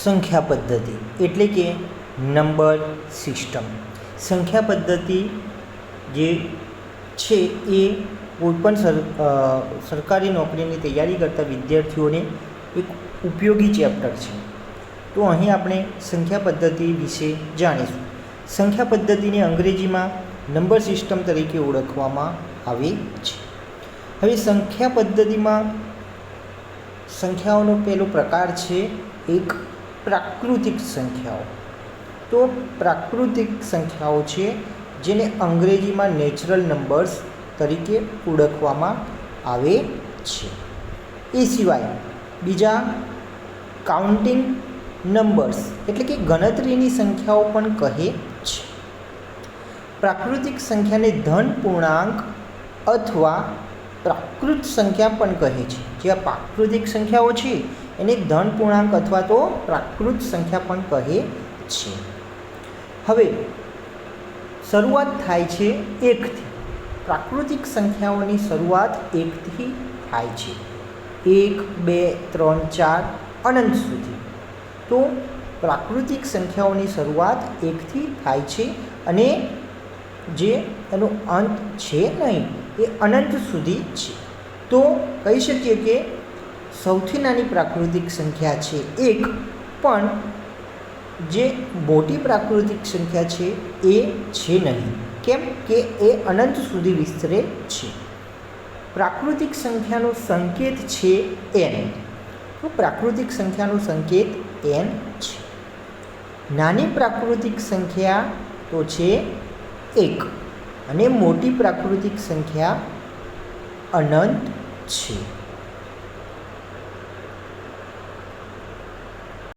સંખ્યા પદ્ધતિ એટલે કે નંબર સિસ્ટમ. સંખ્યા પદ્ધતિ જે છે એ કોઈપણ સર સરકારી નોકરીની તૈયારી કરતા વિદ્યાર્થીઓને એક ઉપયોગી ચેપ્ટર છે. તો અહીં આપણે સંખ્યા પદ્ધતિ વિશે જાણીશું. સંખ્યા પદ્ધતિને અંગ્રેજીમાં નંબર સિસ્ટમ તરીકે ઓળખવામાં આવે છે. હવે સંખ્યા પદ્ધતિમાં સંખ્યાઓનો પહેલો પ્રકાર છે એક પ્રાકૃતિક સંખ્યાઓ. તો પ્રાકૃતિક સંખ્યાઓ છે જેને અંગ્રેજીમાં નેચરલ નંબર્સ તરીકે ઓળખવામાં આવે છે. એ સિવાય બીજા કાઉન્ટિંગ નંબર્સ એટલે કે ગણતરીની સંખ્યાઓ પણ કહે છે. પ્રાકૃતિક સંખ્યાને ધન પૂર્ણાંક અથવા પ્રાકૃત સંખ્યા પણ કહે છે. જે આ પ્રાકૃતિક સંખ્યાઓ છે, એને ધન પૂર્ણાંક અથવા તો પ્રાકૃત સંખ્યા પણ કહે છે. હવે, શરૂઆત થાય છે એકથી. પ્રાકૃતિક સંખ્યાઓની શરૂઆત એકથી થાય છે. એક, બે, ત્રણ, ચાર, અનંત સુધી. તો પ્રાકૃતિક સંખ્યાઓની શરૂઆત એકથી થાય છે અને જે એનો અંત છે નહીં. એ અનંત સુધી છે. તો કહી શકીએ કે સૌથી નાની પ્રાકૃતિક સંખ્યા છે એક, પણ જે મોટી પ્રાકૃતિક સંખ્યા છે એ છે નહીં. કેમ કે એ અનંત સુધી વિસ્તરે છે. પ્રાકૃતિક સંખ્યાનો સંકેત છે એન તો પ્રાકૃતિક સંખ્યાનો સંકેત એન છે. નાની પ્રાકૃતિક સંખ્યા તો છે એક. અને મોટી પ્રાકૃતિક સંખ્યા અનંત છે.